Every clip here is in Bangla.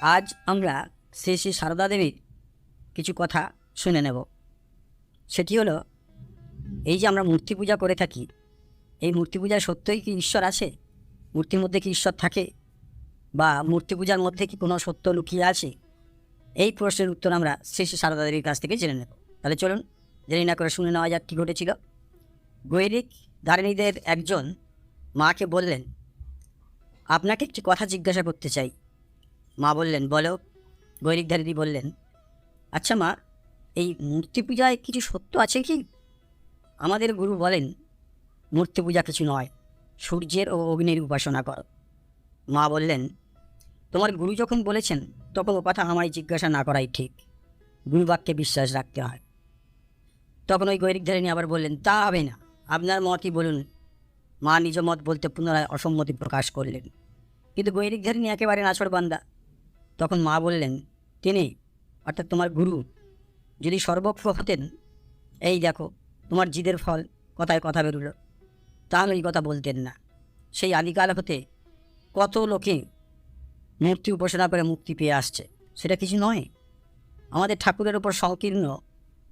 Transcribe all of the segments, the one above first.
আজ আমরা শ্রী শ্রী সারদা দেবীর কিছু কথা শুনে নেব। সেটি হলো, এই যে আমরা মূর্তি পূজা করে থাকি, এই মূর্তি পূজায় সত্যই কি ঈশ্বর আছে মূর্তির মধ্যে কি ঈশ্বর থাকে? বা মূর্তি পূজার মধ্যে কি কোনো সত্য লুকিয়ে আছে? এই প্রশ্নের উত্তর আমরা শ্রী শ্রী সারদা দেবীর কাছ থেকে জেনে নেব। তাহলে চলুন, জেনে না করে শুনে নেওয়া যাক কী ঘটেছিল। গৈরিক ধারিণীদের একজন মাকে বললেন, আপনাকে একটি কথা জিজ্ঞাসা করতে চাই। মা বললেন, বলো। গৈরিক ধারিণী বললেন আচ্ছা মা, এই মূর্তি পূজায় কিছু সত্য আছে কি? আমাদের গুরু বলেন, মূর্তি পূজা কিছু নয়, সূর্যের ও অগ্নির উপাসনা কর। মা বললেন, তোমার গুরু যখন বলেছেন, তখন ও কথা আমায় জিজ্ঞাসা না করাই ঠিক। গুরুবাক্যে বিশ্বাস রাখতে হয়। তখন ওই গৈরিক ধারিণী আবার বললেন, তা হবে না। আপনার মতই বলুন। মা নিজ মত বলতে পুনরায় অসম্মতি প্রকাশ করলেন। কিন্তু গৈরিক ধারিণী একেবারে নাছড় বান্দা। তখন মা বললেন তিনি অর্থাৎ তোমার গুরু যদি সর্বক্ষ হতেন, এই দেখো, তোমার জিদের ফল কথায় কথা বেরোলো। তাহলে এই কথা বলতেন না। সেই আদিকাল হতে কত লোকে মূর্তি উপাসনা করে মুক্তি পেয়ে আসছে, সেটা কিছু নয়। আমাদের ঠাকুরের ওপর সংকীর্ণ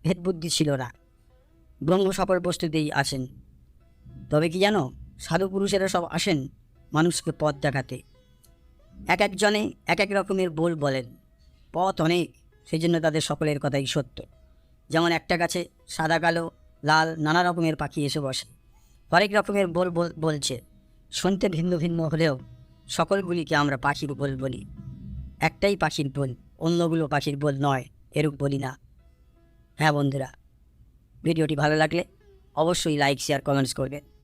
ভেদবুদ্ধি ছিল না। ব্রহ্ম সকল বস্তুতেই আসেন তবে কি জানো, সাধু পুরুষেরা সব আসেন মানুষকে পথ দেখাতে। এক একজনে এক এক রকমের বোল বলেন। পথ অনেক সেই জন্য তাদের সকলের কথাই সত্য। যেমন একটা গাছে সাদা, কালো, লাল নানা রকমের পাখি এসে বসে। হরেক রকমের বোল বল- বলছে। শুনতে ভিন্ন ভিন্ন হলেও সকলগুলিকে আমরা পাখির বোল বলি। একটাই পাখির বোল, অন্যগুলো পাখির বোল নয়, এরূপ বলি না। হ্যাঁ বন্ধুরা, ভিডিওটি ভালো লাগলে অবশ্যই লাইক, শেয়ার, কমেন্টস করবেন।